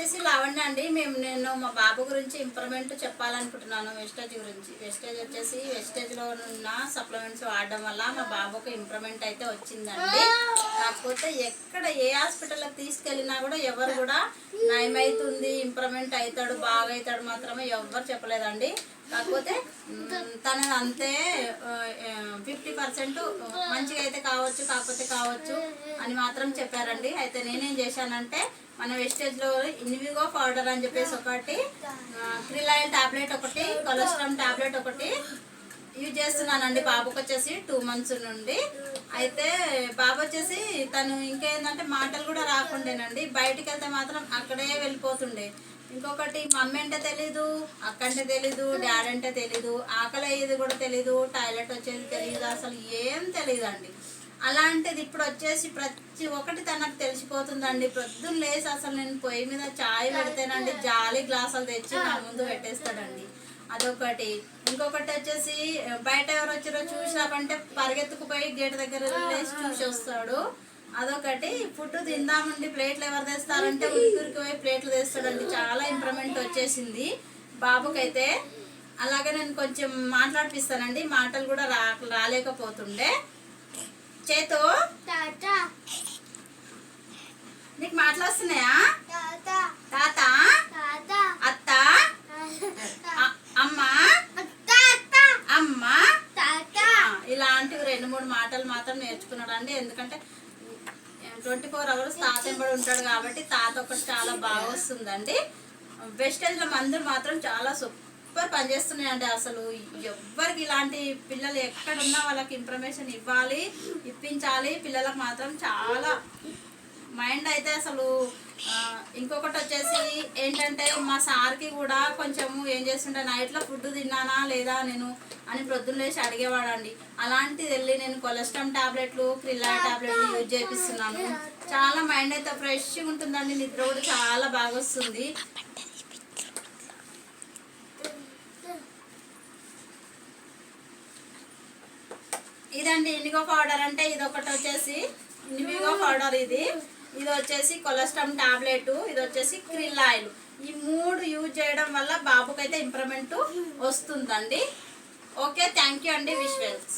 వచ్చేసి లావణ్య అండి. మేము నేను మా బాబు గురించి ఇంప్రూవ్మెంట్ చెప్పాలనుకుంటున్నాను వెస్టేజ్ గురించి. వెస్టేజ్ వచ్చేసి వెస్టేజ్లో ఉన్న సప్లిమెంట్స్ వాడడం వల్ల మా బాబుకు ఇంప్రూవ్మెంట్ అయితే వచ్చిందండి. కాకపోతే ఎక్కడ ఏ హాస్పిటల్కి తీసుకెళ్ళినా కూడా ఎవరు కూడా నయమవుతుంది ఇంప్రూవ్మెంట్ అవుతాడు బాగా అవుతాడు మాత్రమే ఎవరు చెప్పలేదండి. కాకపోతే మ్, అంతే ఫిఫ్టీ పర్సెంట్ మంచిగా అయితే కావచ్చు కాకపోతే కావచ్చు అని మాత్రం చెప్పారండి. అయితే నేనేం చేశానంటే మన వెస్టేజ్లో ఇన్విగో పౌడర్ అని చెప్పేసి ఒకటి. క్రిలాయిల్ టాబ్లెట్ ఒకటి కొలెస్ట్రామ్ టాబ్లెట్ ఒకటి. యూజ్ చేస్తున్నానండి బాబుకి వచ్చేసి టూ మంత్స్ నుండి. అయితే బాబు వచ్చేసి తను ఇంకేందంటే మాటలు కూడా రాకుండేనండి. బయటికి వెళ్తే మాత్రం అక్కడే వెళ్ళిపోతుండే. ఇంకొకటి మమ్మీ అంటే తెలీదు అక్క అంటే తెలీదు డాడీ అంటే తెలీదు ఆకలి అయ్యేది కూడా తెలీదు టాయిలెట్ వచ్చేది తెలియదు అసలు ఏం తెలియదండి అలాంటిది ఇప్పుడు వచ్చేసి ప్రతి ఒక్కటి తనకు తెలిసిపోతుందండి. ప్రొద్దున లేసి అసలు నేను పొయ్యి మీద చాయ్ పెడితేనండి జాలి గ్లాసులు తెచ్చి నా ముందు పెట్టేస్తాడండి. అదొకటి. ఇంకొకటి వచ్చేసి బయట ఎవరు వచ్చారో చూసినామంటే పరిగెత్తుకుపోయి గేట్ దగ్గర లేచి చూసి వస్తాడు. అదొకటి. ఫుడ్ తిందామండి. ప్లేట్లు ఎవరు తెస్తారంటే ఉరికి పోయి ప్లేట్లు తెస్తాడండి. చాలా ఇంప్రూవ్మెంట్ వచ్చేసింది బాబుకైతే. అలాగే నేను కొంచెం మాట్లాడిపిస్తానండి. మాటలు కూడా రా రాలేకపోతుండే. చేతు? నీకు మాటలు వస్తున్నాయా? తాత. తాత? తాత. అత్త? అమ్మ? అమ్మ? ఇలాంటివి రెండు మూడు మాటలు మాత్రం నేర్చుకున్నాడు అండి ఎందుకంటే ట్వంటీ ఫోర్ అవర్స్ తాత ఎంబడి ఉంటాడు కాబట్టి తాత ఒకటి చాలా బాగా వస్తుందండి. వెస్టేజ్ల మందులు మాత్రం చాలా సూపర్ సూపర్ పనిచేస్తున్నాయండి అసలు. ఎవ్వరికి ఇలాంటి పిల్లలు ఎక్కడున్నా వాళ్ళకి ఇన్ఫర్మేషన్ ఇవ్వాలి ఇప్పించాలి. పిల్లలకు మాత్రం చాలా మైండ్ అయితే అసలు ఇంకొకటి వచ్చేసి ఏంటంటే మా సార్కి కూడా కొంచెము ఏం చేస్తుంటే నైట్లో ఫుడ్ తిన్నానా లేదా నేను? అని ప్రొద్దున లేచి అడిగేవాడండి. అలాంటిది వెళ్ళి నేను కొలెస్ట్రాల్ టాబ్లెట్లు క్రిల్లా టాబ్లెట్లు యూజ్ చేపిస్తున్నాను. చాలా మైండ్ అయితే ఫ్రెష్గా ఉంటుందండి. నిద్ర కూడా చాలా బాగా వస్తుంది. ఇదండి ఇండిగో పౌడర్ అంటే ఇది ఒకటి వచ్చేసి ఇండిగో పౌడర్ ఇది. ఇది వచ్చేసి కొలెస్ట్రాల్ టాబ్లెట్ ఇది వచ్చేసి క్రిల్ ఆయిల్. ఈ మూడు యూజ్ చేయడం వల్ల బాబుకైతే ఇంప్రూవ్మెంట్ వస్తుందండి. ఓకే థ్యాంక్ యూ అండి విశ్వల్స్